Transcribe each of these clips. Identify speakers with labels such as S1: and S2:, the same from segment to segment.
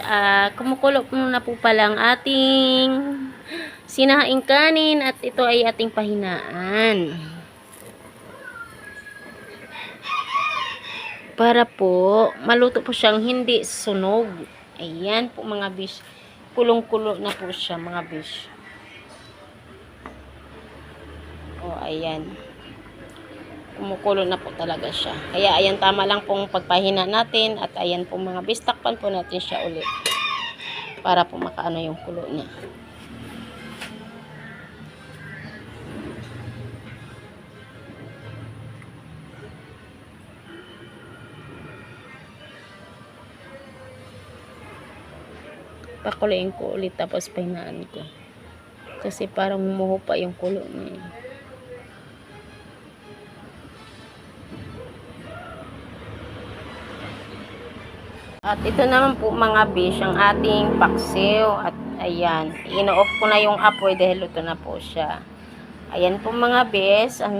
S1: ah, kumukulo po na po pala ang ating sinaing kanin at ito ay ating pahinaan. Para po, maluto po siyang hindi sunog. Ayan po mga besh. Kulong-kulo na po siya mga besh. O, ayan kumukulo na po talaga siya. Kaya ayan tama lang pong pagpahina natin at ayan po mga bistakpan po natin siya ulit para po makaano yung kulo niya. Pakulayin ko ulit tapos pahinaan ko. Kasi parang umuho pa yung kulo niya. At ito naman po mga bish, ang ating paksiw. At ayan, ino-off ko na yung apoy dahil luto na po siya. Ayan po mga bish, ang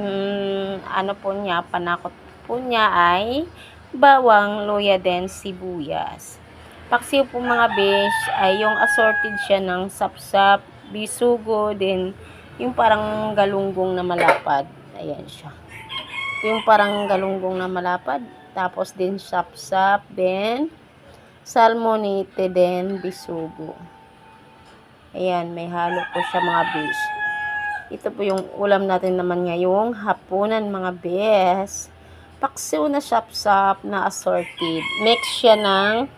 S1: ano po niya, panakot po niya ay bawang, luya, then sibuyas. Paksiw po mga bish, ay yung assorted siya ng sapsap, bisugo, then yung parang galunggong na malapad. Ayan siya. Yung parang galunggong na malapad. Tapos din sapsap, then salmonite din, bisugo. Ayan, may halo po siya mga bes. Ito po yung ulam natin naman ngayong hapunan mga bes. Paksiw na sapsap na assorted. Mix siya ng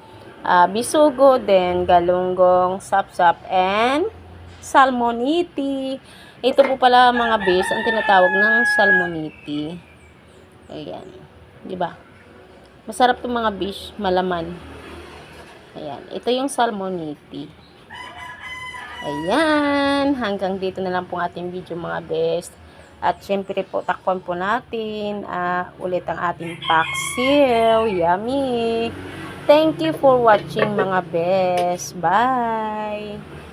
S1: ah, bisugo, then galunggong, sapsap, and salmonite. Ito po pala mga bes, ang tinatawag ng salmonite. Ayan. Di ba? Masarap itong mga fish, malaman. Ayan. Ito yung salmonite. Ayan. Hanggang dito na lang po ating video mga best. At syempre po, takpan po natin ah, ulit ang ating paksiw. Yummy! Thank you for watching mga best. Bye!